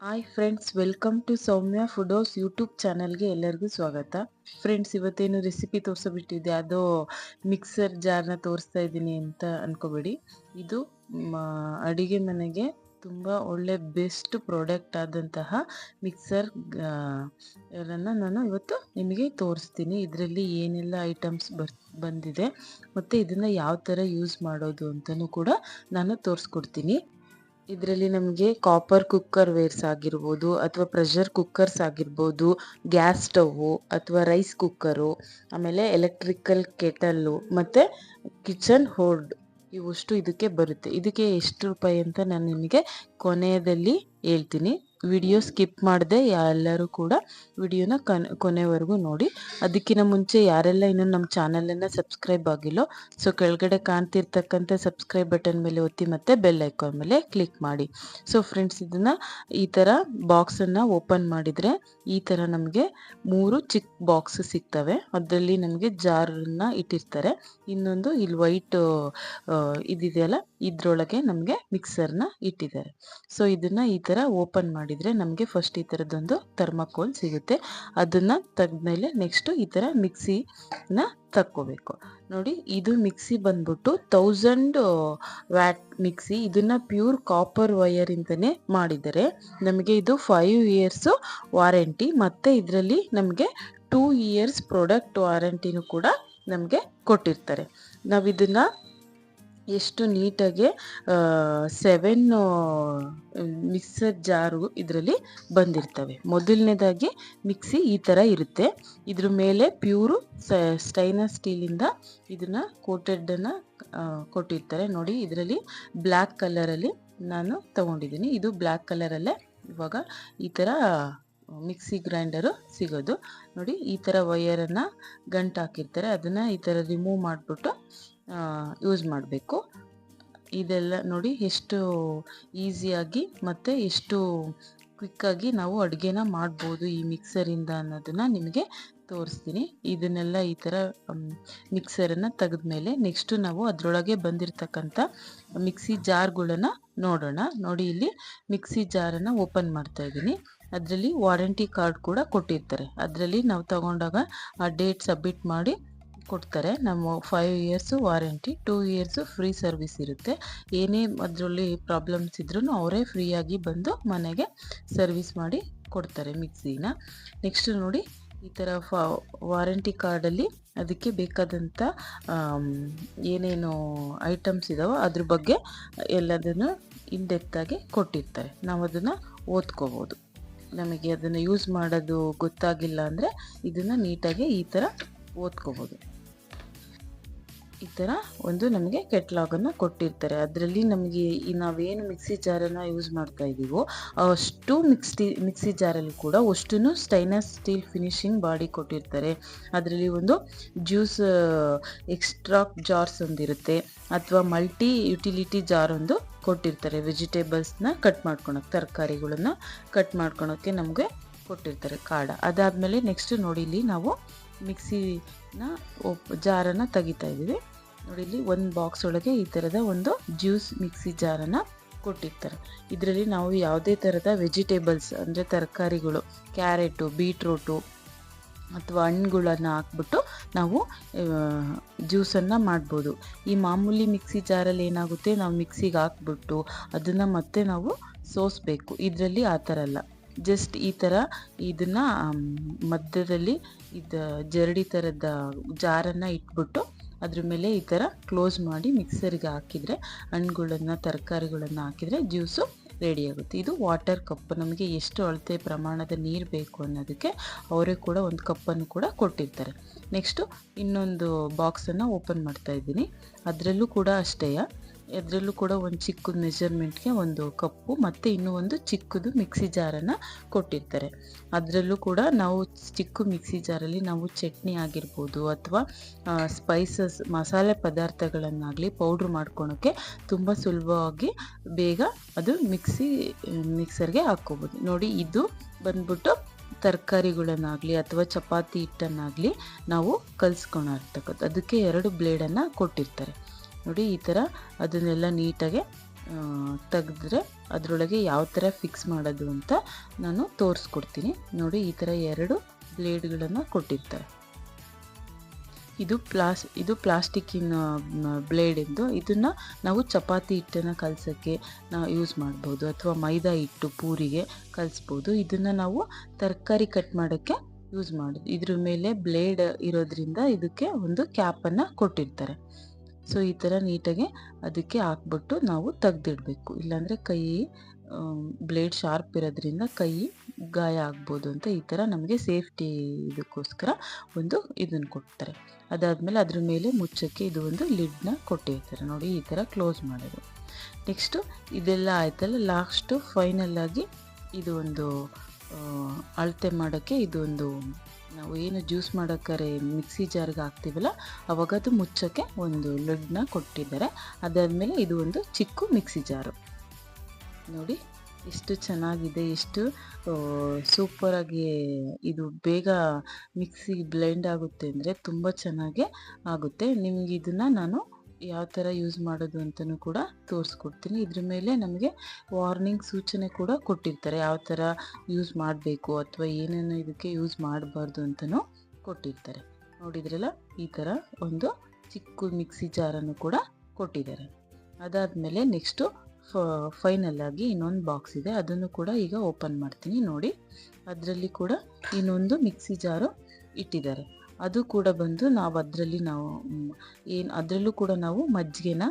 Hi friends welcome to Soumya Foodos YouTube ಚಾನಲ್ಗೆ ಎಲ್ಲರಿಗೂ ಸ್ವಾಗತ. ಫ್ರೆಂಡ್ಸ್ ಇವತ್ತೇನು ರೆಸಿಪಿ ತೋರಿಸಬಿಟ್ಟಿದ್ದೆ, ಅದು ಮಿಕ್ಸರ್ ಜಾರ್ನ ತೋರಿಸ್ತಾ ಇದ್ದೀನಿ ಅಂತ ಅಂದ್ಕೋಬೇಡಿ ಇದು ಅಡುಗೆ ಮನೆಗೆ ತುಂಬ ಒಳ್ಳೆ ಬೆಸ್ಟ್ ಪ್ರಾಡಕ್ಟ್ ಆದಂತಹ ಮಿಕ್ಸರ್ ನಾನು ಇವತ್ತು ನಿಮಗೆ ತೋರಿಸ್ತೀನಿ. ಇದರಲ್ಲಿ ಏನೆಲ್ಲ ಐಟಮ್ಸ್ ಬರ್, ಬಂದಿದೆ, ಮತ್ತು ಇದನ್ನು ಯಾವ ಥರ ಯೂಸ್ ಮಾಡೋದು ಅಂತಲೂ ಕೂಡ ನಾನು ತೋರಿಸ್ಕೊಡ್ತೀನಿ. ಇದರಲ್ಲಿ ನಮಗೆ ಕಾಪರ್ ಕುಕ್ಕರ್ ವೇರ್ಸ್ ಆಗಿರ್ಬೋದು ಅಥವಾ ಪ್ರೆಷರ್ ಕುಕ್ಕರ್ಸ್ ಆಗಿರ್ಬೋದು ಗ್ಯಾಸ್ ಸ್ಟವ್ವು ಅಥವಾ ರೈಸ್ ಕುಕ್ಕರು ಆಮೇಲೆ ಎಲೆಕ್ಟ್ರಿಕಲ್ ಕೆಟಲ್ಲು ಮತ್ತು ಕಿಚನ್ ಹೋರ್ಡ್ ಇವಷ್ಟು ಇದಕ್ಕೆ ಬರುತ್ತೆ. ಇದಕ್ಕೆ ಎಷ್ಟು ರೂಪಾಯಿ ಅಂತ ನಾನು ನಿಮಗೆ ಕೊನೆಯದಲ್ಲಿ ಹೇಳ್ತೀನಿ. ವಿಡಿಯೋ ಸ್ಕಿಪ್ ಮಾಡದೆ, ಎಲ್ಲರೂ ಕೂಡ ವಿಡಿಯೋನ ಕನ್, ಕೊನೆವರೆಗೂ ನೋಡಿ. ಅದಕ್ಕಿಂತ ಮುಂಚೆ ಯಾರೆಲ್ಲ ಇನ್ನೂ ನಮ್ಮ ಚಾನಲನ್ನು ಸಬ್ಸ್ಕ್ರೈಬ್ ಆಗಿಲ್ಲೋ, ಸೊ ಕೆಳಗಡೆ ಕಾಣ್ತಿರ್ತಕ್ಕಂಥ ಸಬ್ಸ್ಕ್ರೈಬ್ ಬಟನ್ ಮೇಲೆ ಒತ್ತಿ ಮತ್ತು ಬೆಲ್ ಐಕಾನ್ ಮೇಲೆ ಕ್ಲಿಕ್ ಮಾಡಿ. ಸೊ ಫ್ರೆಂಡ್ಸ್, ಇದನ್ನು ಈ ಥರ ಬಾಕ್ಸನ್ನು ಓಪನ್ ಮಾಡಿದರೆ ಈ ಥರ ನಮಗೆ ಮೂರು ಚಿಕ್ಕ ಬಾಕ್ಸ್ ಸಿಗ್ತವೆ. ಅದರಲ್ಲಿ ನಮಗೆ ಜಾರನ್ನ ಇಟ್ಟಿರ್ತಾರೆ. ಇನ್ನೊಂದು ಇಲ್ಲಿ ವೈಟ್ ಇದಿದೆಯಲ್ಲ, ಇದರೊಳಗೆ ನಮಗೆ ಮಿಕ್ಸರ್ನ ಇಟ್ಟಿದ್ದಾರೆ. ಸೊ ಇದನ್ನ ಈ ಥರ ಓಪನ್ ಮಾಡಿದರೆ ನಮಗೆ ಫಸ್ಟ್ ಈ ಥರದ್ದೊಂದು ಥರ್ಮಕೋಲ್ ಸಿಗುತ್ತೆ. ಅದನ್ನು ತೆಗೆದ್ಮೇಲೆ ನೆಕ್ಸ್ಟು ಈ ಥರ ಮಿಕ್ಸಿನ ತಕ್ಕೋಬೇಕು. ನೋಡಿ, ಇದು ಮಿಕ್ಸಿ ಬಂದ್ಬಿಟ್ಟು ತೌಸಂಡ್ ವ್ಯಾಟ್ ಮಿಕ್ಸಿ ಇದನ್ನ ಪ್ಯೂರ್ ಕಾಪರ್ ವೈರ್ ಇಂದನೇ ಮಾಡಿದ್ದಾರೆ. ನಮಗೆ ಇದು ಫೈವ್ ಇಯರ್ಸು ವಾರಂಟಿ ಮತ್ತು ಇದರಲ್ಲಿ ನಮಗೆ ಟೂ ಇಯರ್ಸ್ ಪ್ರಾಡಕ್ಟ್ ವಾರಂಟಿನೂ ಕೂಡ ನಮಗೆ ಕೊಟ್ಟಿರ್ತಾರೆ. ನಾವು ಇದನ್ನ ಎಷ್ಟು ನೀಟಾಗಿ ಸೆವೆನ್ ಮಿಕ್ಸರ್ ಜಾರು ಇದರಲ್ಲಿ ಬಂದಿರ್ತವೆ. ಮೊದಲನೇದಾಗಿ ಮಿಕ್ಸಿ ಈ ಥರ ಇರುತ್ತೆ. ಇದ್ರ ಮೇಲೆ ಪ್ಯೂರು ಸ್ಟೈನಸ್ ಸ್ಟೀಲಿಂದ ಇದನ್ನು ಕೋಟೆಡನ್ನು ಕೊಟ್ಟಿರ್ತಾರೆ. ನೋಡಿ, ಇದರಲ್ಲಿ ಬ್ಲ್ಯಾಕ್ ಕಲರಲ್ಲಿ ನಾನು ತಗೊಂಡಿದ್ದೀನಿ. ಇದು ಬ್ಲ್ಯಾಕ್ ಕಲರಲ್ಲೇ ಇವಾಗ ಈ ಥರ ಮಿಕ್ಸಿ ಗ್ರೈಂಡರು ಸಿಗೋದು. ನೋಡಿ, ಈ ಥರ ವಯರನ್ನು ಗಂಟು ಹಾಕಿರ್ತಾರೆ ಅದನ್ನು ಈ ಥರ ರಿಮೂವ್ ಮಾಡಿಬಿಟ್ಟು ಯೂಸ್ ಮಾಡಬೇಕು. ಇದೆಲ್ಲ ನೋಡಿ ಎಷ್ಟು ಈಸಿಯಾಗಿ ಮತ್ತು ಎಷ್ಟು ಕ್ವಿಕ್ಕಾಗಿ ನಾವು ಅಡುಗೆನ ಮಾಡ್ಬೋದು ಈ ಮಿಕ್ಸರಿಂದ ಅನ್ನೋದನ್ನು ನಿಮಗೆ ತೋರಿಸ್ತೀನಿ. ಇದನ್ನೆಲ್ಲ ಈ ಥರ ಮಿಕ್ಸರನ್ನು ತೆಗೆದ್ಮೇಲೆ ನೆಕ್ಸ್ಟು ನಾವು ಅದರೊಳಗೆ ಬಂದಿರತಕ್ಕಂಥ ಮಿಕ್ಸಿ ಜಾರ್ಗಳನ್ನು ನೋಡೋಣ. ನೋಡಿ ಇಲ್ಲಿ ಮಿಕ್ಸಿ ಜಾರನ್ನು ಓಪನ್ ಮಾಡ್ತಾ ಇದ್ದೀನಿ. ಅದರಲ್ಲಿ ವಾರಂಟಿ ಕಾರ್ಡ್ ಕೂಡ ಕೊಟ್ಟಿರ್ತಾರೆ. ಅದರಲ್ಲಿ ನಾವು ತಗೊಂಡಾಗ ಆ ಡೇಟ್ ಸಬ್ಮಿಟ್ ಮಾಡಿ ಕೊಡ್ತಾರೆ. ನಮ್ಮ five years warranty two years free service ಇರುತ್ತೆ. ಏನೇ ಅದರಲ್ಲಿ ಪ್ರಾಬ್ಲಮ್ಸ್ ಇದ್ರೂ ಅವರೇ ಫ್ರೀಯಾಗಿ ಬಂದು ಮನೆಗೆ ಸರ್ವಿಸ್ ಮಾಡಿ ಕೊಡ್ತಾರೆ ಮಿಕ್ಸಿನ ನೆಕ್ಸ್ಟ್ ನೋಡಿ, ಈ ಥರ ವಾರಂಟಿ ಕಾರ್ಡಲ್ಲಿ ಅದಕ್ಕೆ ಬೇಕಾದಂಥ ಏನೇನು ಐಟಮ್ಸ್ ಇದಾವೋ ಅದ್ರ ಬಗ್ಗೆ ಎಲ್ಲದನ್ನು ಇನ್ಡೆಪ್ತಾಗಿ ಕೊಟ್ಟಿರ್ತಾರೆ. ನಾವು ಅದನ್ನು ಓದ್ಕೋಬೋದು. ನಮಗೆ ಅದನ್ನು ಯೂಸ್ ಮಾಡೋದು ಗೊತ್ತಾಗಿಲ್ಲ ಅಂದರೆ ಇದನ್ನು ನೀಟಾಗಿ ಈ ಥರ ಓದ್ಕೋಬೋದು. ಈ ಥರ ಒಂದು ನಮಗೆ ಕೆಟ್ಲಾಗನ್ನು ಕೊಟ್ಟಿರ್ತಾರೆ. ಅದರಲ್ಲಿ ನಮಗೆ ಈ ನಾವೇನು ಮಿಕ್ಸಿ ಜಾರನ್ನು ಯೂಸ್ ಮಾಡ್ತಾ ಇದ್ದೀವೋ ಅಷ್ಟು ಮಿಕ್ಸಿ ಮಿಕ್ಸಿ ಜಾರಲ್ಲಿ ಕೂಡ ಅಷ್ಟು ಸ್ಟೈನ್ಲೆಸ್ ಸ್ಟೀಲ್ ಫಿನಿಶಿಂಗ್ ಬಾಡಿ ಕೊಟ್ಟಿರ್ತಾರೆ. ಅದರಲ್ಲಿ ಒಂದು ಜ್ಯೂಸ್ ಎಕ್ಸ್ಟ್ರಾ ಜಾರ್ಸ್ ಒಂದಿರುತ್ತೆ. ಅಥವಾ ಮಲ್ಟಿ ಯುಟಿಲಿಟಿ ಜಾರ್ ಒಂದು ಕೊಟ್ಟಿರ್ತಾರೆ. ವೆಜಿಟೇಬಲ್ಸ್ನ ಕಟ್ ಮಾಡ್ಕೊಳಕ್ಕೆ ತರಕಾರಿಗಳನ್ನು ಕಟ್ ಮಾಡ್ಕೊಳಕ್ಕೆ ನಮಗೆ ಕೊಟ್ಟಿರ್ತಾರೆ ಕಾಡ. ಅದಾದಮೇಲೆ ನೆಕ್ಸ್ಟ್ ನೋಡಿ ಇಲ್ಲಿ ನಾವು ಮಿಕ್ಸಿನ ಜಾರನ್ನು ತೆಗಿತಾ ಇದ್ದೀವಿ. ನೋಡಿ, ಇಲ್ಲಿ ಒಂದು ಬಾಕ್ಸ್ ಒಳಗೆ ಈ ಥರದ ಒಂದು ಜ್ಯೂಸ್ ಮಿಕ್ಸಿ ಜಾರನ್ನು ಕೊಟ್ಟಿರ್ತಾರೆ. ಇದರಲ್ಲಿ ನಾವು ಯಾವುದೇ ಥರದ ವೆಜಿಟೇಬಲ್ಸ್ ಅಂದರೆ ತರಕಾರಿಗಳು ಕ್ಯಾರೆಟು ಬೀಟ್ರೂಟು ಅಥವಾ ಹಣ್ಣುಗಳನ್ನು ಹಾಕ್ಬಿಟ್ಟು ನಾವು ಜ್ಯೂಸನ್ನು ಮಾಡ್ಬೋದು. ಈ ಮಾಮೂಲಿ ಮಿಕ್ಸಿ ಜಾರಲ್ಲಿ ಏನಾಗುತ್ತೆ? ನಾವು ಮಿಕ್ಸಿಗೆ ಹಾಕ್ಬಿಟ್ಟು ಅದನ್ನು ಮತ್ತೆ ನಾವು ಸೋಸಬೇಕು. ಇದರಲ್ಲಿ ಆ ಥರ ಅಲ್ಲ. ಜಸ್ಟ್ ಈ ಥರ ಇದನ್ನು ಮಧ್ಯದಲ್ಲಿ ಇದು, ಜರಡಿ ಥರದ ಜಾರನ್ನು ಇಟ್ಬಿಟ್ಟು ಅದ್ರ ಮೇಲೆ ಈ ಥರ ಕ್ಲೋಸ್ ಮಾಡಿ ಮಿಕ್ಸರಿಗೆ ಹಾಕಿದರೆ, ಹಣ್ಣುಗಳನ್ನು, ತರಕಾರಿಗಳನ್ನು ಹಾಕಿದರೆ ಜ್ಯೂಸು ರೆಡಿ ಆಗುತ್ತೆ. ಇದು ವಾಟರ್ ಕಪ್. ನಮಗೆ ಎಷ್ಟು ಅಳತೆ ಪ್ರಮಾಣದ ನೀರು ಬೇಕು ಅನ್ನೋದಕ್ಕೆ ಅವರೇ ಕೂಡ ಒಂದು ಕಪ್ಪನ್ನು ಕೂಡ ಕೊಟ್ಟಿರ್ತಾರೆ. ನೆಕ್ಸ್ಟು ಇನ್ನೊಂದು ಬಾಕ್ಸನ್ನು ಓಪನ್ ಮಾಡ್ತಾ ಇದ್ದೀನಿ. ಅದರಲ್ಲೂ ಕೂಡ ಅಷ್ಟೇ. ಅದರಲ್ಲೂ ಕೂಡ ಒಂದು ಚಿಕ್ಕದು ಮೆಜರ್ಮೆಂಟ್ಗೆ ಒಂದು ಕಪ್ಪು ಮತ್ತು ಇನ್ನೂ ಒಂದು ಚಿಕ್ಕದು ಮಿಕ್ಸಿ ಜಾರನ್ನು ಕೊಟ್ಟಿರ್ತಾರೆ. ಅದರಲ್ಲೂ ಕೂಡ ನಾವು ಚಿಕ್ಕ ಮಿಕ್ಸಿ ಜಾರಲ್ಲಿ ನಾವು ಚಟ್ನಿ ಆಗಿರ್ಬೋದು ಅಥವಾ ಸ್ಪೈಸಸ್ ಮಸಾಲೆ ಪದಾರ್ಥಗಳನ್ನಾಗಲಿ ಪೌಡ್ರ್ ಮಾಡ್ಕೊಳೋಕ್ಕೆ ತುಂಬ ಸುಲಭವಾಗಿ ಬೇಗ ಅದು ಮಿಕ್ಸಿ ಮಿಕ್ಸರ್ಗೆ ಹಾಕ್ಕೋಬೋದು. ನೋಡಿ ಇದು ಬಂದ್ಬಿಟ್ಟು ತರಕಾರಿಗಳನ್ನಾಗಲಿ ಅಥವಾ ಚಪಾತಿ ಹಿಟ್ಟನ್ನಾಗಲಿ ನಾವು ಕಲಿಸ್ಕೊಳ್ತಕ್ಕಂಥದ್ದು ಅದಕ್ಕೆ ಎರಡು ಬ್ಲೇಡನ್ನು ಕೊಟ್ಟಿರ್ತಾರೆ. ನೋಡಿ, ಈ ಥರ ಅದನ್ನೆಲ್ಲ ನೀಟಾಗಿ ತೆಗೆದ್ರೆ ಅದರೊಳಗೆ ಯಾವ ಥರ ಫಿಕ್ಸ್ ಮಾಡೋದು ಅಂತ ನಾನು ತೋರಿಸ್ಕೊಡ್ತೀನಿ. ನೋಡಿ, ಈ ಥರ ಎರಡು ಬ್ಲೇಡ್ಗಳನ್ನು ಕೊಟ್ಟಿರ್ತಾರೆ. ಇದು ಪ್ಲಾಸ್, ಇದು ಪ್ಲಾಸ್ಟಿಕ್ಕಿನ ಬ್ಲೇಡ್ ಎಂದು ಇದನ್ನು ನಾವು ಚಪಾತಿ ಹಿಟ್ಟನ್ನು ಕಲಸೋಕ್ಕೆ ನಾವು ಯೂಸ್ ಮಾಡ್ಬೋದು. ಅಥವಾ ಮೈದಾ ಹಿಟ್ಟು ಪೂರಿಗೆ ಕಲಿಸ್ಬೋದು. ಇದನ್ನು ನಾವು ತರಕಾರಿ ಕಟ್ ಮಾಡೋಕ್ಕೆ ಯೂಸ್ ಮಾಡೋದು ಇದ್ರ ಮೇಲೆ ಬ್ಲೇಡ್ ಇರೋದ್ರಿಂದ ಇದಕ್ಕೆ ಒಂದು ಕ್ಯಾಪನ್ನು ಕೊಟ್ಟಿರ್ತಾರೆ. ಸೊ, ಈ ಥರ ನೀಟಾಗಿ ಅದಕ್ಕೆ ಹಾಕ್ಬಿಟ್ಟು ನಾವು ತೆಗ್ದಿಡಬೇಕು. ಇಲ್ಲಾಂದರೆ ಕೈ ಬ್ಲೇಡ್ ಶಾರ್ಪ್ ಇರೋದ್ರಿಂದ ಕೈ ಗಾಯ ಆಗ್ಬೋದು ಅಂತ ಈ ಥರ ನಮಗೆ ಸೇಫ್ಟಿ ಇದಕ್ಕೋಸ್ಕರ ಒಂದು ಇದನ್ನು ಕೊಡ್ತಾರೆ. ಅದಾದಮೇಲೆ ಅದ್ರ ಮೇಲೆ ಮುಚ್ಚಕ್ಕೆ ಇದು ಒಂದು ಲಿಡ್ನ ಕೊಟ್ಟಿರ್ತಾರೆ. ನೋಡಿ, ಈ ಥರ ಕ್ಲೋಸ್ ಮಾಡೋದು. ನೆಕ್ಸ್ಟು ಇದೆಲ್ಲ ಆಯ್ತಲ್ಲ, ಲಾಸ್ಟು ಆಗಿ ಇದು ಒಂದು ಅಳತೆ ಮಾಡೋಕ್ಕೆ ಇದು ಒಂದು ನಾವು ಏನು ಜ್ಯೂಸ್ ಮಾಡೋಕ್ಕಾರೆ ಮಿಕ್ಸಿ ಜಾರ್ಗೆ ಹಾಕ್ತೀವಲ್ಲ ಅವಾಗ ಅದು ಮುಚ್ಚೋಕ್ಕೆ ಒಂದು ಲಡ್ನ ಕೊಟ್ಟಿದ್ದಾರೆ. ಅದಾದಮೇಲೆ ಇದು ಒಂದು ಚಿಕ್ಕ ಮಿಕ್ಸಿ ಜಾರು. ನೋಡಿ, ಎಷ್ಟು ಚೆನ್ನಾಗಿದೆ, ಎಷ್ಟು ಸೂಪರಾಗಿ ಇದು ಬೇಗ ಮಿಕ್ಸಿ ಬ್ಲೆಂಡ್ ಆಗುತ್ತೆ ಅಂದರೆ ತುಂಬ ಚೆನ್ನಾಗಿ ಆಗುತ್ತೆ. ನಿಮಗೆ ಇದನ್ನು ನಾನು ಯಾವ ಥರ ಯೂಸ್ ಮಾಡೋದು ಅಂತಲೂ ಕೂಡ ತೋರಿಸ್ಕೊಡ್ತೀನಿ. ಇದ್ರ ಮೇಲೆ ನಮಗೆ ವಾರ್ನಿಂಗ್ ಸೂಚನೆ ಕೂಡ ಕೊಟ್ಟಿರ್ತಾರೆ. ಯಾವ ಥರ ಯೂಸ್ ಮಾಡಬೇಕು ಅಥವಾ ಏನೇನು ಇದಕ್ಕೆ ಯೂಸ್ ಮಾಡಬಾರ್ದು ಅಂತಲೂ ಕೊಟ್ಟಿರ್ತಾರೆ. ನೋಡಿದ್ರಲ್ಲ? ಈ ಥರ ಒಂದು ಚಿಕ್ಕ ಮಿಕ್ಸಿ ಜಾರನ್ನು ಕೂಡ ಕೊಟ್ಟಿದ್ದಾರೆ. ಅದಾದಮೇಲೆ ನೆಕ್ಸ್ಟು ಫೈನಲ್ ಆಗಿ ಇನ್ನೊಂದು ಬಾಕ್ಸ್ ಇದೆ. ಅದನ್ನು ಕೂಡ ಈಗ ಓಪನ್ ಮಾಡ್ತೀನಿ. ನೋಡಿ, ಅದರಲ್ಲಿ ಕೂಡ ಇನ್ನೊಂದು ಮಿಕ್ಸಿ ಜಾರು ಇಟ್ಟಿದ್ದಾರೆ. ಅದು ಕೂಡ ಬಂದು ನಾವು ಅದರಲ್ಲಿ ನಾವು ಏನು ಅದರಲ್ಲೂ ಕೂಡ ನಾವು ಮಜ್ಜಿಗೆನ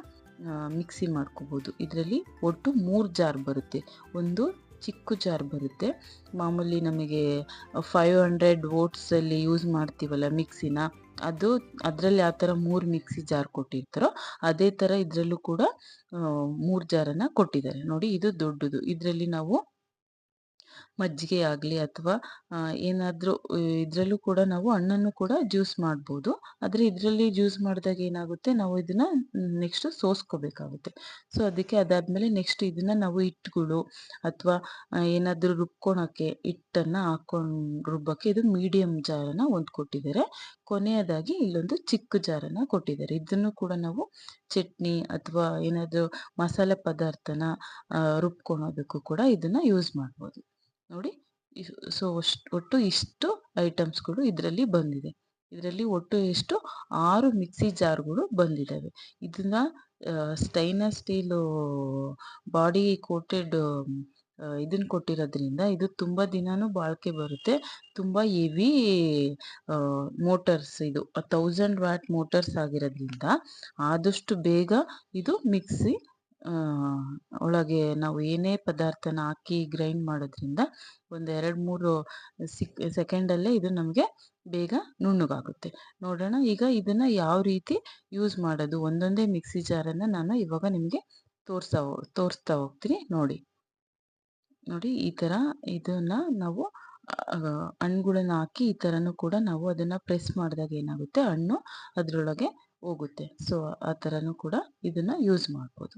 ಮಿಕ್ಸಿ ಮಾಡ್ಕೋಬೋದು. ಇದರಲ್ಲಿ ಒಟ್ಟು ಮೂರು ಜಾರ್ ಬರುತ್ತೆ. ಒಂದು ಚಿಕ್ಕ ಜಾರ್ ಬರುತ್ತೆ. ಮಾಮೂಲಿ ನಮಗೆ ಫೈವ್ ಹಂಡ್ರೆಡ್ ಓಟ್ಸಲ್ಲಿ ಯೂಸ್ ಮಾಡ್ತೀವಲ್ಲ ಮಿಕ್ಸಿನ ಅದು ಅದರಲ್ಲಿ ಯಾವ ಥರ ಮೂರು ಮಿಕ್ಸಿ ಜಾರ್ ಕೊಟ್ಟಿರ್ತಾರೋ, ಅದೇ ಥರ ಇದರಲ್ಲೂ ಕೂಡ ಮೂರು ಜಾರನ್ನು ಕೊಟ್ಟಿದ್ದಾರೆ. ನೋಡಿ ಇದು ದೊಡ್ಡದು. ಇದರಲ್ಲಿ ನಾವು ಮಜ್ಜಿಗೆ ಆಗಲಿ ಅಥವಾ ಏನಾದರೂ ಇದರಲ್ಲೂ ಕೂಡ ನಾವು ಹಣ್ಣನ್ನು ಕೂಡ ಜ್ಯೂಸ್ ಮಾಡ್ಬೋದು. ಆದರೆ ಇದರಲ್ಲಿ ಜ್ಯೂಸ್ ಮಾಡಿದಾಗ ಏನಾಗುತ್ತೆ, ನಾವು ಇದನ್ನು ನೆಕ್ಸ್ಟು ಸೋಸ್ಕೋಬೇಕಾಗುತ್ತೆ. ಸೊ, ಅದಕ್ಕೆ ಅದಾದಮೇಲೆ ನೆಕ್ಸ್ಟ್ ಇದನ್ನು ನಾವು ಹಿಟ್ಟುಗಳು ಅಥವಾ ಏನಾದರೂ ರುಬ್ಕೊಳಕ್ಕೆ ಹಿಟ್ಟನ್ನು ಹಾಕೊಂಡು, ರುಬ್ಬಕ್ಕೆ ಇದು ಮೀಡಿಯಮ್ ಜಾರನ್ನು ಒಂದು ಕೊಟ್ಟಿದ್ದಾರೆ ಕೊನೆಯದಾಗಿ ಇಲ್ಲೊಂದು ಚಿಕ್ಕ ಜಾರನ್ನು ಕೊಟ್ಟಿದ್ದಾರೆ. ಇದನ್ನು ಕೂಡ ನಾವು ಚಟ್ನಿ ಅಥವಾ ಏನಾದರೂ ಮಸಾಲೆ ಪದಾರ್ಥನ ರುಬ್ಕೊಳೋದಕ್ಕೂ ಕೂಡ ಇದನ್ನು ಯೂಸ್ ಮಾಡ್ಬೋದು. ನೋಡಿ ಸೊ ಒಟ್ಟು ಇಷ್ಟು ಐಟಮ್ಸ್ಗಳು ಇದರಲ್ಲಿ ಬಂದಿದೆ. ಇದರಲ್ಲಿ ಒಟ್ಟು ಎಷ್ಟು? ಆರು ಮಿಕ್ಸಿ ಜಾರ್ಗಳು ಬಂದಿದ್ದಾವೆ. ಇದನ್ನ ಸ್ಟೈನ್ಲೆಸ್ ಸ್ಟೀಲು ಬಾಡಿ ಕೋಟೆಡ್ ಇದನ್ನ ಕೊಟ್ಟಿರೋದ್ರಿಂದ ಇದು ತುಂಬ ದಿನಾನೂ ಬಾಳಿಕೆ ಬರುತ್ತೆ. ತುಂಬ ಹೆವಿ ಮೋಟರ್ಸ್ ಇದು ತೌಸಂಡ್ ವ್ಯಾಟ್ ಮೋಟರ್ಸ್ ಆಗಿರೋದ್ರಿಂದ ಆದಷ್ಟು ಬೇಗ ಇದು ಮಿಕ್ಸಿ ಒಳಗೆ ನಾವು ಏನೇ ಪದಾರ್ಥನ ಹಾಕಿ ಗ್ರೈಂಡ್ ಮಾಡೋದ್ರಿಂದ ಒಂದು ಎರಡು ಮೂರು ಸಿಕ್ ಸೆಕೆಂಡಲ್ಲೇ ಇದು ನಮಗೆ ಬೇಗ ನುಣ್ಣಗಾಗುತ್ತೆ. ನೋಡೋಣ ಈಗ ಇದನ್ನು ಯಾವ ರೀತಿ ಯೂಸ್ ಮಾಡೋದು? ಒಂದೊಂದೇ ಮಿಕ್ಸಿ ಜಾರನ್ನು ನಾನು ಇವಾಗ ನಿಮಗೆ ತೋರಿಸ್ತಾ ತೋರಿಸ್ತಾ ಹೋಗ್ತೀನಿ. ನೋಡಿ. ನೋಡಿ, ಈ ಥರ ಇದನ್ನು ನಾವು ಹಣ್ಣುಗಳನ್ನ ಹಾಕಿ ಈ ಥರನೂ ಕೂಡ ನಾವು ಅದನ್ನು ಪ್ರೆಸ್ ಮಾಡಿದಾಗ ಏನಾಗುತ್ತೆ? ಹಣ್ಣು ಅದರೊಳಗೆ ಹೋಗುತ್ತೆ. ಸೊ ಆ ಥರನೂ ಕೂಡ ಇದನ್ನು ಯೂಸ್ ಮಾಡ್ಬೋದು.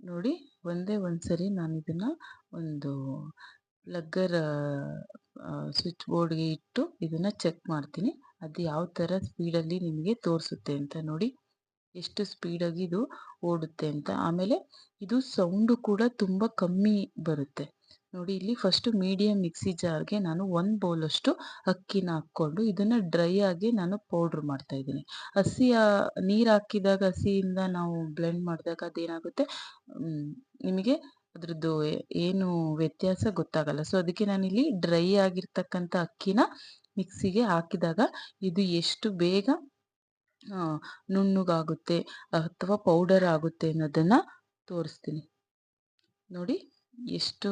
ನೋಡಿ ಒಂದೇ ಒಂದು ಸರಿ ನಾನು ಇದನ್ನು ಒಂದು ಪ್ಲಗ್ಗರ್ ಸ್ವಿಚ್ ಬೋರ್ಡ್ಗೆ ಇಟ್ಟು ಇದನ್ನು ಚೆಕ್ ಮಾಡ್ತೀನಿ. ಅದು ಯಾವ ಥರ ಸ್ಪೀಡಲ್ಲಿ ನಿಮಗೆ ತೋರಿಸುತ್ತೆ ಅಂತ ನೋಡಿ. ಎಷ್ಟು ಸ್ಪೀಡಾಗಿ ಇದು ಓಡುತ್ತೆ ಅಂತ. ಆಮೇಲೆ ಇದು ಸೌಂಡು ಕೂಡ ತುಂಬ ಕಮ್ಮಿ ಬರುತ್ತೆ. ನೋಡಿ, ಇಲ್ಲಿ ಫಸ್ಟು ಮೀಡಿಯಮ್ ಮಿಕ್ಸಿ ಜಾರ್ಗೆ ನಾನು ಒಂದು ಬೌಲಷ್ಟು ಅಕ್ಕಿನ ಹಾಕ್ಕೊಂಡು ಇದನ್ನು ಡ್ರೈ ಆಗಿ ನಾನು ಪೌಡ್ರ್ ಮಾಡ್ತಾ ಇದ್ದೀನಿ. ಹಸಿ ನೀರು ಹಾಕಿದಾಗ, ಹಸಿಯಿಂದ ನಾವು ಬ್ಲೆಂಡ್ ಮಾಡಿದಾಗ ಅದೇನಾಗುತ್ತೆ? ನಿಮಗೆ ಅದ್ರದ್ದು ಏನು ವ್ಯತ್ಯಾಸ ಗೊತ್ತಾಗಲ್ಲ. ಸೊ ಅದಕ್ಕೆ ನಾನಿಲ್ಲಿ ಡ್ರೈ ಆಗಿರ್ತಕ್ಕಂಥ ಅಕ್ಕಿನ ಮಿಕ್ಸಿಗೆ ಹಾಕಿದಾಗ ಇದು ಎಷ್ಟು ಬೇಗ ನುಣ್ಣಗಾಗುತ್ತೆ ಅಥವಾ ಪೌಡರ್ ಆಗುತ್ತೆ ಅನ್ನೋದನ್ನು ತೋರಿಸ್ತೀನಿ. ನೋಡಿ, ಎಷ್ಟು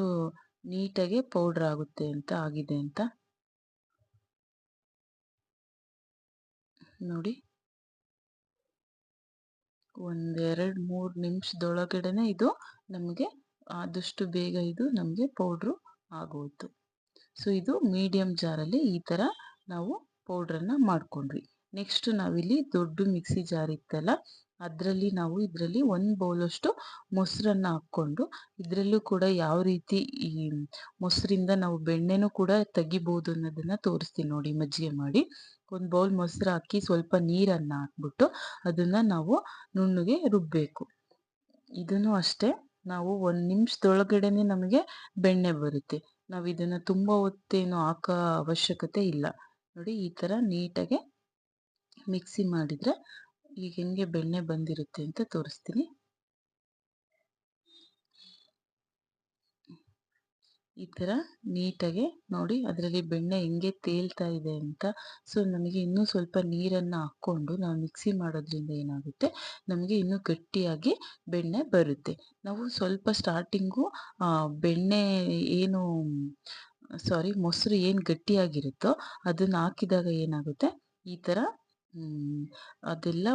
ನೀಟಾಗಿ ಪೌಡ್ರ್ ಆಗುತ್ತೆ ಅಂತ ಆಗಿದೆ ಅಂತ. ನೋಡಿ. ಒಂದೆರಡು ಮೂರು ನಿಮಿಷದೊಳಗಡೆನೆ ಇದು ನಮಗೆ ಆದಷ್ಟು ಬೇಗ ಇದು ನಮಗೆ ಪೌಡ್ರು ಆಗೋಯ್ತು. ಸೊ ಇದು ಮೀಡಿಯಮ್ ಜಾರಲ್ಲಿ ಈ ಥರ ನಾವು ಪೌಡ್ರನ್ನು ಮಾಡ್ಕೊಂಡ್ವಿ. ನೆಕ್ಸ್ಟ್ ನಾವಿಲ್ಲಿ ದೊಡ್ಡ ಮಿಕ್ಸಿ ಜಾರ್ ಇತ್ತಲ್ಲ ಅದರಲ್ಲಿ ನಾವು ಇದರಲ್ಲಿ ಒಂದು ಬೌಲಷ್ಟು ಮೊಸರನ್ನ ಹಾಕ್ಕೊಂಡು ಇದರಲ್ಲೂ ಕೂಡ ಯಾವ ರೀತಿ ಈ ಮೊಸರಿಂದ ನಾವು ಬೆಣ್ಣೆನೂ ಕೂಡ ತೆಗಿಬೋದು ಅನ್ನೋದನ್ನು ತೋರಿಸ್ತೀನಿ ನೋಡಿ ಮಜ್ಜಿಗೆ ಮಾಡಿ. ಒಂದು ಬೌಲ್ ಮೊಸರು ಹಾಕಿ ಸ್ವಲ್ಪ ನೀರನ್ನು ಹಾಕ್ಬಿಟ್ಟು ಅದನ್ನು ನಾವು ನುಣ್ಣಗೆ ರುಬ್ಬಬೇಕು ಇದನ್ನು ಅಷ್ಟೇ ನಾವು ಒಂದು ನಿಮಿಷದೊಳಗಡೆನೆ ನಮಗೆ ಬೆಣ್ಣೆ ಬರುತ್ತೆ. ನಾವು ಇದನ್ನು ತುಂಬ ಹೊತ್ತೇನು ಹಾಕೋ ಅವಶ್ಯಕತೆ ಇಲ್ಲ. ನೋಡಿ ಈ ಥರ ನೀಟಾಗಿ ಮಿಕ್ಸಿ ಮಾಡಿದರೆ ಈಗ ಹೆಂಗೆ ಬೆಣ್ಣೆ ಬಂದಿರುತ್ತೆ ಅಂತ ತೋರಿಸ್ತೀನಿ. ಈ ಥರ ನೀಟಾಗೆ ನೋಡಿ ಅದರಲ್ಲಿ ಬೆಣ್ಣೆ ಹೆಂಗೆ ತೇಲ್ತಾ ಇದೆ ಅಂತ. ಸೊ, ನಮಗೆ ಇನ್ನೂ ಸ್ವಲ್ಪ ನೀರನ್ನು ಹಾಕ್ಕೊಂಡು ನಾವು ಮಿಕ್ಸಿ ಮಾಡೋದ್ರಿಂದ ಏನಾಗುತ್ತೆ? ನಮಗೆ ಇನ್ನೂ ಗಟ್ಟಿಯಾಗಿ ಬೆಣ್ಣೆ ಬರುತ್ತೆ. ನಾವು ಸ್ವಲ್ಪ ಸ್ಟಾರ್ಟಿಂಗು ಬೆಣ್ಣೆ ಏನು, ಸಾರಿ, ಮೊಸರು ಏನು ಗಟ್ಟಿಯಾಗಿರುತ್ತೋ ಅದನ್ನು ಹಾಕಿದಾಗ ಏನಾಗುತ್ತೆ? ಈ ಥರ ಅದೆಲ್ಲ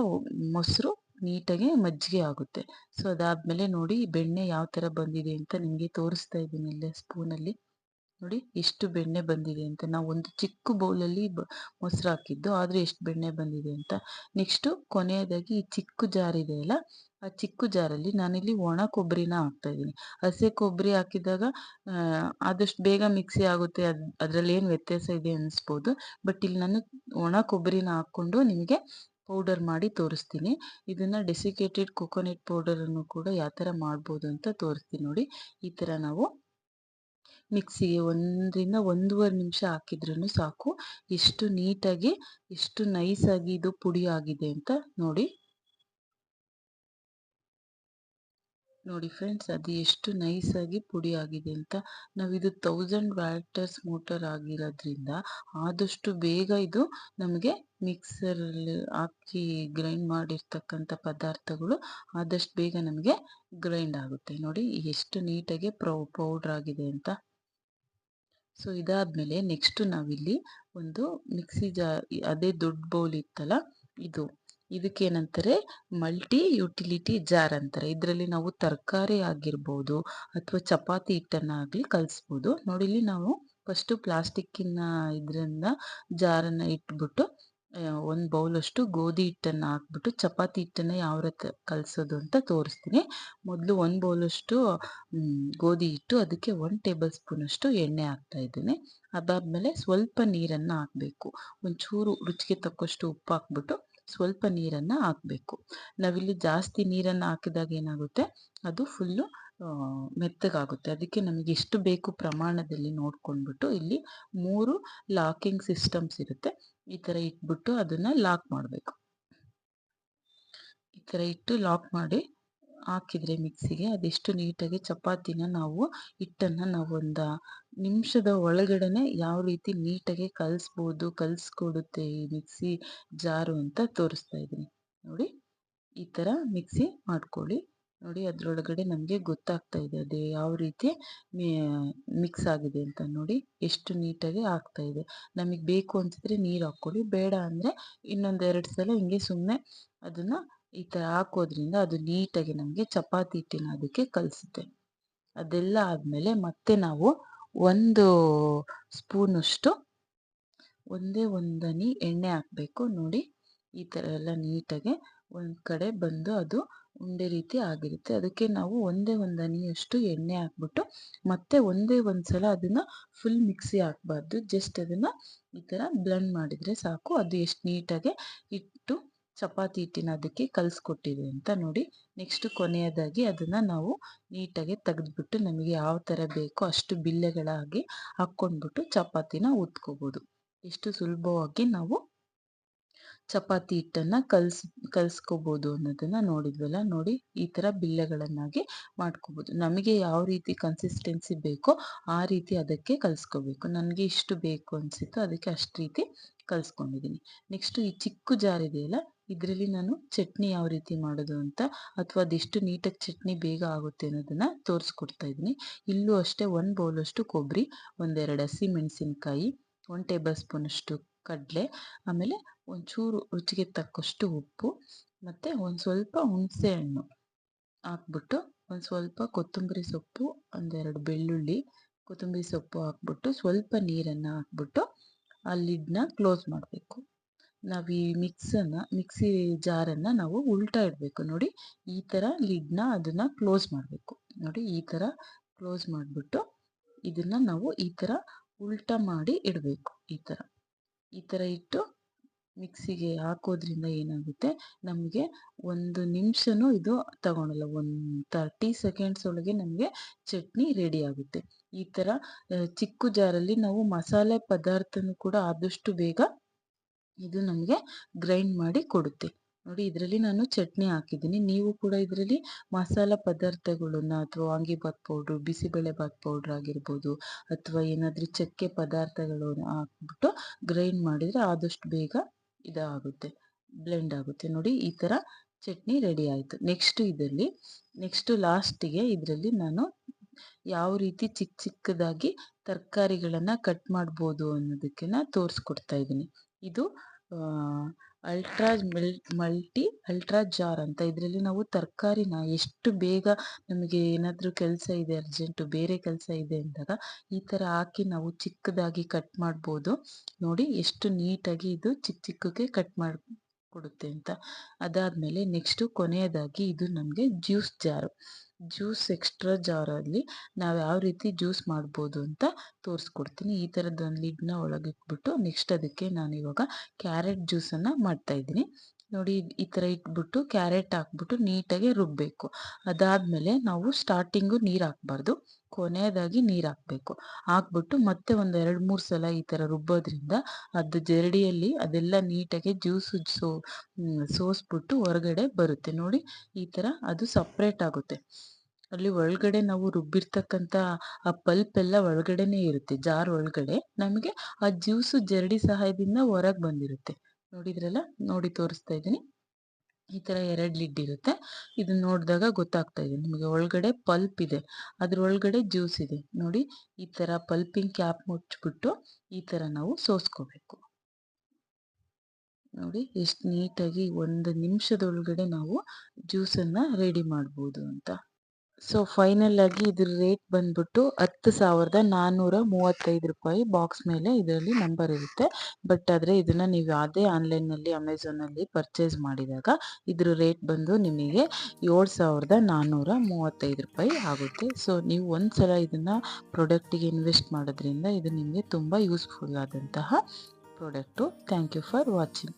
ಮೊಸರು ನೀಟಾಗಿ ಮಜ್ಜಿಗೆ ಆಗುತ್ತೆ. ಸೊ ಅದಾದಮೇಲೆ ನೋಡಿ ಬೆಣ್ಣೆ ಯಾವ ಥರ ಬಂದಿದೆ ಅಂತ ನಿಮಗೆ ತೋರಿಸ್ತಾ ಇದ್ದೀನಿ ಇಲ್ಲೇ ಸ್ಪೂನಲ್ಲಿ ನೋಡಿ ಎಷ್ಟು ಬೆಣ್ಣೆ ಬಂದಿದೆ ಅಂತ. ನಾವು ಒಂದು ಚಿಕ್ಕ ಬೌಲಲ್ಲಿ ಮೊಸರು ಹಾಕಿದ್ದು, ಆದರೆ ಎಷ್ಟು ಬೆಣ್ಣೆ ಬಂದಿದೆ ಅಂತ. ನೆಕ್ಸ್ಟು ಕೊನೆಯದಾಗಿ ಈ ಚಿಕ್ಕ ಜಾರ್ ಇದೆಯಲ್ಲ ಆ ಚಿಕ್ಕ ಜಾರಲ್ಲಿ ನಾನಿಲ್ಲಿ ಒಣ ಕೊಬ್ಬರಿನ ಹಾಕ್ತಾ ಇದ್ದೀನಿ. ಹಸಿ ಕೊಬ್ಬರಿ ಹಾಕಿದಾಗ ಆದಷ್ಟು ಬೇಗ ಮಿಕ್ಸಿ ಆಗುತ್ತೆ, ಅದು, ಅದರಲ್ಲಿ ಏನು ವ್ಯತ್ಯಾಸ ಇದೆ ಅನಿಸ್ಬೋದು. ಬಟ್ ಇಲ್ಲಿ ನಾನು ಒಣ ಕೊಬ್ಬರಿನ ಹಾಕ್ಕೊಂಡು ನಿಮಗೆ ಪೌಡರ್ ಮಾಡಿ ತೋರಿಸ್ತೀನಿ. ಇದನ್ನು ಡೆಸಿಕೇಟೆಡ್ ಕೊಕೊನೆಟ್ ಪೌಡರನ್ನು ಕೂಡ ಯಾವ ಥರ ಮಾಡ್ಬೋದು ಅಂತ ತೋರಿಸ್ತೀನಿ ನೋಡಿ. ಈ ಥರ ನಾವು ಮಿಕ್ಸಿಗೆ ಒಂದರಿಂದ ಒಂದೂವರೆ ನಿಮಿಷ ಹಾಕಿದ್ರೂ ಸಾಕು. ಎಷ್ಟು ನೀಟಾಗಿ, ಎಷ್ಟು ನೈಸಾಗಿ ಇದು ಪುಡಿ ಆಗಿದೆ ಅಂತ ನೋಡಿ. ನೋಡಿ ಫ್ರೆಂಡ್ಸ್ ಅದು ಎಷ್ಟು ನೈಸಾಗಿ ಪುಡಿ ಆಗಿದೆ ಅಂತ. ನಾವಿದು ತೌಸಂಡ್ ವ್ಯಾಟರ್ಸ್ ಮೋಟರ್ ಆಗಿರೋದ್ರಿಂದ ಆದಷ್ಟು ಬೇಗ ಇದು ನಮಗೆ ಮಿಕ್ಸರಲ್ಲಿ ಹಾಕಿ ಗ್ರೈಂಡ್ ಮಾಡಿರ್ತಕ್ಕಂಥ ಪದಾರ್ಥಗಳು ಆದಷ್ಟು ಬೇಗ ನಮಗೆ ಗ್ರೈಂಡ್ ಆಗುತ್ತೆ. ನೋಡಿ ಎಷ್ಟು ನೀಟಾಗಿ ಪ್ರೌ ಪೌಡ್ರ್ ಆಗಿದೆ ಅಂತ. ಸೊ ಇದಾದಮೇಲೆ ನೆಕ್ಸ್ಟು ನಾವಿಲ್ಲಿ ಒಂದು ಮಿಕ್ಸಿ ಜಾ, ಅದೇ ದೊಡ್ಡ ಬೌಲ್ ಇತ್ತಲ್ಲ, ಇದು. ಇದಕ್ಕೇನಂತಾರೆ ಮಲ್ಟಿ ಯುಟಿಲಿಟಿ ಜಾರ್ ಅಂತಾರೆ. ಇದರಲ್ಲಿ ನಾವು ತರಕಾರಿ ಆಗಿರ್ಬೋದು ಅಥವಾ ಚಪಾತಿ ಹಿಟ್ಟನ್ನಾಗಲಿ ಕಲಿಸ್ಬೋದು. ನೋಡಿ ಇಲ್ಲಿ ನಾವು ಫಸ್ಟು ಪ್ಲಾಸ್ಟಿಕ್ಕಿನ ಇದರಿಂದ ಜಾರನ್ನು ಇಟ್ಬಿಟ್ಟು ಒಂದು ಬೌಲಷ್ಟು ಗೋಧಿ ಹಿಟ್ಟನ್ನು ಹಾಕ್ಬಿಟ್ಟು ಚಪಾತಿ ಹಿಟ್ಟನ್ನು ಯಾವ ರೀತಿ ಕಲಿಸೋದು ಅಂತ ತೋರಿಸ್ತೀನಿ. ಮೊದಲು ಒಂದು ಬೌಲಷ್ಟು ಗೋಧಿ ಹಿಟ್ಟು, ಅದಕ್ಕೆ ಒನ್ ಟೇಬಲ್ ಸ್ಪೂನಷ್ಟು ಎಣ್ಣೆ ಹಾಕ್ತಾ ಇದ್ದೀನಿ. ಅದಾದಮೇಲೆ ಸ್ವಲ್ಪ ನೀರನ್ನು ಹಾಕಬೇಕು. ಒಂಚೂರು ರುಚಿಗೆ ತಕ್ಕಷ್ಟು ಉಪ್ಪು ಹಾಕ್ಬಿಟ್ಟು ಸ್ವಲ್ಪ ನೀರನ್ನು ಹಾಕಬೇಕು. ನಾವಿಲ್ಲಿ ಜಾಸ್ತಿ ನೀರನ್ನು ಹಾಕಿದಾಗ ಏನಾಗುತ್ತೆ? ಅದು ಫುಲ್ಲು ಮೆತ್ತಗಾಗುತ್ತೆ. ಅದಕ್ಕೆ ನಮಗೆ ಎಷ್ಟು ಬೇಕು ಪ್ರಮಾಣದಲ್ಲಿ ನೋಡ್ಕೊಂಡ್ಬಿಟ್ಟು ಇಲ್ಲಿ ಮೂರು ಲಾಕಿಂಗ್ ಸಿಸ್ಟಮ್ಸ್ ಇರುತ್ತೆ. ಈ ಥರ ಇಟ್ಬಿಟ್ಟು ಅದನ್ನು ಲಾಕ್ ಮಾಡಬೇಕು. ಈ ಥರ ಇಟ್ಟು ಲಾಕ್ ಮಾಡಿ ಹಾಕಿದರೆ ಮಿಕ್ಸಿಗೆ ಅದೆಷ್ಟು ನೀಟಾಗಿ ಚಪಾತಿನ ನಾವು, ಹಿಟ್ಟನ್ನು ನಾವು ಒಂದು ನಿಮಿಷದ ಒಳಗಡೆನೆ ಯಾವ ರೀತಿ ನೀಟಾಗಿ ಕಲಿಸ್ಬೋದು, ಕಲಿಸ್ಕೊಡುತ್ತೆ ಈ ಮಿಕ್ಸಿ ಜಾರು ಅಂತ ತೋರಿಸ್ತಾ ಇದ್ದೀನಿ. ನೋಡಿ, ಈ ಥರ ಮಿಕ್ಸಿ ಮಾಡ್ಕೊಳ್ಳಿ. ನೋಡಿ, ಅದರೊಳಗಡೆ ನಮಗೆ ಗೊತ್ತಾಗ್ತಾ ಇದೆ, ಅದು ಯಾವ ರೀತಿ ಮಿಕ್ಸ್ ಆಗಿದೆ ಅಂತ ನೋಡಿ, ಎಷ್ಟು ನೀಟಾಗಿ ಆಗ್ತಾ ಇದೆ. ನಮಗೆ ಬೇಕು ಅನಿಸಿದ್ರೆ ನೀರು ಹಾಕ್ಕೊಳ್ಳಿ, ಬೇಡ ಅಂದರೆ ಇನ್ನೊಂದೆರಡು ಸಲ ಹಿಂಗೆ ಸುಮ್ಮನೆ ಅದನ್ನು ಈ ಥರ ಹಾಕೋದ್ರಿಂದ ಅದು ನೀಟಾಗಿ ನಮಗೆ ಚಪಾತಿ ಹಿಟ್ಟಿನ ಅದಕ್ಕೆ ಕಲಿಸುತ್ತೆ. ಅದೆಲ್ಲ ಆದಮೇಲೆ ಮತ್ತೆ ನಾವು ಒಂದು ಸ್ಪೂನಷ್ಟು, ಒಂದೇ ಒಂದನಿ ಎಣ್ಣೆ ಹಾಕಬೇಕು ನೋಡಿ, ಈ ಥರ ಎಲ್ಲ ನೀಟಾಗಿ ಒಂದು ಕಡೆ ಬಂದು ಅದು ಉಂಡೆ ರೀತಿ ಆಗಿರುತ್ತೆ. ಅದಕ್ಕೆ ನಾವು ಒಂದೇ ಒಂದು ಹನಿಯಷ್ಟು ಎಣ್ಣೆ ಹಾಕ್ಬಿಟ್ಟು, ಮತ್ತೆ ಒಂದೇ ಒಂದು ಸಲ ಅದನ್ನು ಫುಲ್ ಮಿಕ್ಸಿ ಹಾಕ್ಬಾರ್ದು. ಜಸ್ಟ್ ಅದನ್ನು ಈ ಥರ ಬ್ಲೆಂಡ್ ಮಾಡಿದರೆ ಸಾಕು. ಅದು ಎಷ್ಟು ನೀಟಾಗಿ ಇಟ್ಟು ಚಪಾತಿ ಹಿಟ್ಟಿನ ಅದಕ್ಕೆ ಕಲಿಸ್ಕೊಟ್ಟಿದೆ ಅಂತ ನೋಡಿ. ನೆಕ್ಸ್ಟ್ ಕೊನೆಯದಾಗಿ ಅದನ್ನು ನಾವು ನೀಟಾಗಿ ತೆಗೆದ್ಬಿಟ್ಟು ನಮಗೆ ಯಾವ ಥರ ಬೇಕೋ ಅಷ್ಟು ಬಿಲ್ಲೆಗಳಾಗಿ ಹಾಕ್ಕೊಂಡ್ಬಿಟ್ಟು ಚಪಾತಿನ ಉತ್ಕೋಬೋದು. ಎಷ್ಟು ಸುಲಭವಾಗಿ ನಾವು ಚಪಾತಿ ಹಿಟ್ಟನ್ನು ಕಲ್ಸ್, ಕಲಿಸ್ಕೋಬೋದು ಅನ್ನೋದನ್ನು ನೋಡಿದ್ವಲ್ಲ, ನೋಡಿ ಈ ಥರ ಬಿಲ್ಲೆಗಳನ್ನಾಗಿ ಮಾಡ್ಕೋಬೋದು. ನಮಗೆ ಯಾವ ರೀತಿ ಕನ್ಸಿಸ್ಟೆನ್ಸಿ ಬೇಕೋ ಆ ರೀತಿ ಅದಕ್ಕೆ ಕಲಿಸ್ಕೋಬೇಕು. ನನಗೆ ಇಷ್ಟು ಬೇಕು ಅನಿಸಿತ್ತು, ಅದಕ್ಕೆ ಅಷ್ಟು ರೀತಿ ಕಲಿಸ್ಕೊಂಡಿದ್ದೀನಿ ನೆಕ್ಸ್ಟು ಈ ಚಿಕ್ಕ ಜಾರ್ ಇದೆಯಲ್ಲ, ಇದರಲ್ಲಿ ನಾನು ಚಟ್ನಿ ಯಾವ ರೀತಿ ಮಾಡೋದು ಅಂತ ಅಥವಾ ಅದೆಷ್ಟು ನೀಟಾಗಿ ಚಟ್ನಿ ಬೇಗ ಆಗುತ್ತೆ ಅನ್ನೋದನ್ನು ತೋರಿಸ್ಕೊಡ್ತಾ ಇದ್ದೀನಿ. ಇಲ್ಲೂ ಅಷ್ಟೇ ಒಂದು ಬೌಲಷ್ಟು ಕೊಬ್ಬರಿ ಒಂದೆರಡು ಹಸಿ ಮೆಣಸಿನ್ಕಾಯಿ, ಒಂದು ಟೇಬಲ್ ಸ್ಪೂನಷ್ಟು ಕಡಲೆ, ಆಮೇಲೆ ಒಂಚೂರು ರುಚಿಗೆ ತಕ್ಕಷ್ಟು ಉಪ್ಪು ಮತ್ತು ಒಂದು ಸ್ವಲ್ಪ ಹುಣಸೆ ಹಣ್ಣು ಹಾಕ್ಬಿಟ್ಟು ಒಂದು ಸ್ವಲ್ಪ ಕೊತ್ತಂಬರಿ ಸೊಪ್ಪು, ಒಂದೆರಡು ಬೆಳ್ಳುಳ್ಳಿ, ಕೊತ್ತಂಬರಿ ಸೊಪ್ಪು ಹಾಕ್ಬಿಟ್ಟು ಸ್ವಲ್ಪ ನೀರನ್ನು ಹಾಕ್ಬಿಟ್ಟು ಆ ಲಿಡ್ನ ಕ್ಲೋಸ್ ಮಾಡಬೇಕು. ನಾವು ಈ ಮಿಕ್ಸನ್ನು ಮಿಕ್ಸಿ ಜಾರನ್ನು ನಾವು ಉಲ್ಟಾ ಇಡಬೇಕು. ನೋಡಿ ಈ ಥರ ಲಿಡ್ನ ಅದನ್ನು ಕ್ಲೋಸ್ ಮಾಡಬೇಕು. ನೋಡಿ ಈ ಥರ ಕ್ಲೋಸ್ ಮಾಡಿಬಿಟ್ಟು ಇದನ್ನು ನಾವು ಈ ಥರ ಉಲ್ಟಾ ಮಾಡಿ ಇಡಬೇಕು ಈ ಥರ ಈ ಥರ ಇಟ್ಟು ಮಿಕ್ಸಿಗೆ ಹಾಕೋದ್ರಿಂದ ಏನಾಗುತ್ತೆ? ನಮಗೆ ಒಂದು ನಿಮಿಷನೂ ಇದು ತಗೊಳಲ್ಲ, ಒಂದು ತರ್ಟಿ ಸೆಕೆಂಡ್ಸ್ ಒಳಗೆ ನಮಗೆ ಚಟ್ನಿ ರೆಡಿ ಆಗುತ್ತೆ. ಈ ಥರ ಚಿಕ್ಕ ಜಾರಲ್ಲಿ ನಾವು ಮಸಾಲೆ ಪದಾರ್ಥನೂ ಕೂಡ ಆದಷ್ಟು ಬೇಗ ಇದು ನಮಗೆ ಗ್ರೈಂಡ್ ಮಾಡಿ ಕೊಡುತ್ತೆ. ನೋಡಿ, ಇದರಲ್ಲಿ ನಾನು ಚಟ್ನಿ ಹಾಕಿದ್ದೀನಿ. ನೀವು ಕೂಡ ಇದರಲ್ಲಿ ಮಸಾಲ ಪದಾರ್ಥಗಳನ್ನು ಅಥವಾ ವಾಂಗಿಬಾತ್ ಪೌಡ್ರು ಬಿಸಿಬೇಳೆಬಾತ್ ಪೌಡ್ರ್ ಆಗಿರ್ಬೋದು ಅಥವಾ ಏನಾದರೂ ಚಕ್ಕೆ ಪದಾರ್ಥಗಳನ್ನು ಹಾಕ್ಬಿಟ್ಟು ಗ್ರೈಂಡ್ ಮಾಡಿದರೆ ಆದಷ್ಟು ಬೇಗ ಇದಾಗುತ್ತೆ ಬ್ಲೆಂಡ್ ಆಗುತ್ತೆ. ನೋಡಿ, ಈ ಥರ ಚಟ್ನಿ ರೆಡಿ ಆಯಿತು. ನೆಕ್ಸ್ಟ್ ಇದರಲ್ಲಿ ನೆಕ್ಸ್ಟು ಲಾಸ್ಟಿಗೆ ಇದರಲ್ಲಿ ನಾನು ಯಾವ ರೀತಿ ಚಿಕ್ಕ ಚಿಕ್ಕದಾಗಿ ತರಕಾರಿಗಳನ್ನು ಕಟ್ ಮಾಡ್ಬೋದು ಅನ್ನೋದಕ್ಕೆ ತೋರಿಸ್ಕೊಡ್ತಾ ಇದ್ದೀನಿ. ಇದು ಅಲ್ಟ್ರಾ ಮೆಲ್, ಮಲ್ಟಿ, ಅಲ್ಟ್ರಾ ಜಾರ್ ಅಂತ. ಇದರಲ್ಲಿ ನಾವು ತರಕಾರಿನ ಎಷ್ಟು ಬೇಗ ನಮಗೆ ಏನಾದರೂ ಕೆಲಸ ಇದೆ, ಅರ್ಜೆಂಟು ಬೇರೆ ಕೆಲಸ ಇದೆ ಅಂದಾಗ ಈ ಥರ ಹಾಕಿ ನಾವು ಚಿಕ್ಕದಾಗಿ ಕಟ್ ಮಾಡ್ಬೋದು. ನೋಡಿ ಎಷ್ಟು ನೀಟಾಗಿ ಇದು ಚಿಕ್ಕ ಚಿಕ್ಕಕ್ಕೆ ಕಟ್ ಮಾಡಿ ಕೊಡುತ್ತೆ ಅಂತ. ಅದಾದಮೇಲೆ ನೆಕ್ಸ್ಟು ಕೊನೆಯದಾಗಿ ಇದು ನಮಗೆ ಜ್ಯೂಸ್ ಜಾರು. ಜ್ಯೂಸ್ ಎಕ್ಸ್ಟ್ರಾ ಜಾರಲ್ಲಿ ನಾವು ಯಾವ ರೀತಿ ಜ್ಯೂಸ್ ಮಾಡ್ಬೋದು ಅಂತ ತೋರಿಸ್ಕೊಡ್ತೀನಿ. ಈ ಥರದ್ದು ಒಂದು ಲಿಡ್ನ ಒಳಗಿಟ್ಬಿಟ್ಟು ನೆಕ್ಸ್ಟ್ ಅದಕ್ಕೆ ನಾನು ಇವಾಗ ಕ್ಯಾರೆಟ್ ಜ್ಯೂಸನ್ನು ಮಾಡ್ತಾಯಿದ್ದೀನಿ ನೋಡಿ ಈ ಥರ ಇಟ್ಬಿಟ್ಟು ಕ್ಯಾರೆಟ್ ಹಾಕ್ಬಿಟ್ಟು ನೀಟಾಗಿ ರುಬ್ಬಬೇಕು ಅದಾದಮೇಲೆ ನಾವು ಸ್ಟಾರ್ಟಿಂಗು ನೀರು ಹಾಕ್ಬಾರ್ದು. ಕೊನೆಯದಾಗಿ ನೀರು ಹಾಕಬೇಕು. ಹಾಕ್ಬಿಟ್ಟು ಮತ್ತೆ ಒಂದು ಎರಡು ಮೂರು ಸಲ ಈ ಥರ ರುಬ್ಬೋದ್ರಿಂದ ಅದು ಜರಡಿಯಲ್ಲಿ ಅದೆಲ್ಲ ನೀಟಾಗಿ ಜ್ಯೂಸು ಸೋ ಸೋಸ್ಬಿಟ್ಟು ಹೊರಗಡೆ ಬರುತ್ತೆ. ನೋಡಿ ಈ ಥರ ಅದು ಸಪ್ರೇಟ್ ಆಗುತ್ತೆ. ಅಲ್ಲಿ ಒಳಗಡೆ ನಾವು ರುಬ್ಬಿರ್ತಕ್ಕಂಥ ಆ ಪಲ್ಪ್ ಎಲ್ಲ ಒಳಗಡೆನೇ ಇರುತ್ತೆ. ಜಾರ್ ಒಳಗಡೆ ನಮಗೆ ಆ ಜ್ಯೂಸು ಜರಡಿ ಸಹಾಯದಿಂದ ಹೊರಗೆ ಬಂದಿರುತ್ತೆ. ನೋಡಿದ್ರಲ್ಲ? ನೋಡಿ ತೋರಿಸ್ತಾ ಇದ್ದೀನಿ. ಈ ಥರ ಎರಡು ಲಿಡ್ ಇರುತ್ತೆ. ಇದನ್ನ ನೋಡಿದಾಗ ಗೊತ್ತಾಗ್ತಾ ಇದೆ. ನಿಮಗೆ ಒಳಗಡೆ ಪಲ್ಪ್ ಇದೆ. ಅದರೊಳಗಡೆ ಜ್ಯೂಸ್ ಇದೆ. ನೋಡಿ, ಈ ಥರ ಪಲ್ಪಿಂಗ್ ಕ್ಯಾಪ್ ಮುಚ್ಚಿಬಿಟ್ಟು ಈ ಥರ ನಾವು ಸೋಸ್ಕೋಬೇಕು. ನೋಡಿ, ಎಷ್ಟು ನೀಟಾಗಿ ಒಂದು ನಿಮಿಷದೊಳಗಡೆ ನಾವು ಜ್ಯೂಸನ್ನು ರೆಡಿ ಮಾಡ್ಬೋದು ಅಂತ. ಸೊ ಫೈನಲ್ ಆಗಿ ಇದ್ರ ರೇಟ್ ಬಂದ್ಬಿಟ್ಟು ಹತ್ತು ಸಾವಿರದ ನಾನ್ನೂರ ಮೂವತ್ತೈದು ರೂಪಾಯಿ ಬಾಕ್ಸ್ ಮೇಲೆ ಇದರಲ್ಲಿ ನಂಬರ್ ಇರುತ್ತೆ. ಬಟ್ ಆದರೆ ಇದನ್ನು ನೀವು ಯಾವುದೇ ಆನ್ಲೈನ್ನಲ್ಲಿ ಅಮೆಝಾನಲ್ಲಿ ಪರ್ಚೇಸ್ ಮಾಡಿದಾಗ ಇದ್ರ ರೇಟ್ ಬಂದು ನಿಮಗೆ ಏಳು ಸಾವಿರದ ನಾನ್ನೂರ ಮೂವತ್ತೈದು ರೂಪಾಯಿ ಆಗುತ್ತೆ. ಸೊ ನೀವು ಒಂದು ಸಲ ಇದನ್ನು ಪ್ರಾಡಕ್ಟಿಗೆ ಇನ್ವೆಸ್ಟ್ ಮಾಡೋದ್ರಿಂದ ಇದು ನಿಮಗೆ ತುಂಬ ಯೂಸ್ಫುಲ್ ಆದಂತಹ product thank you for watching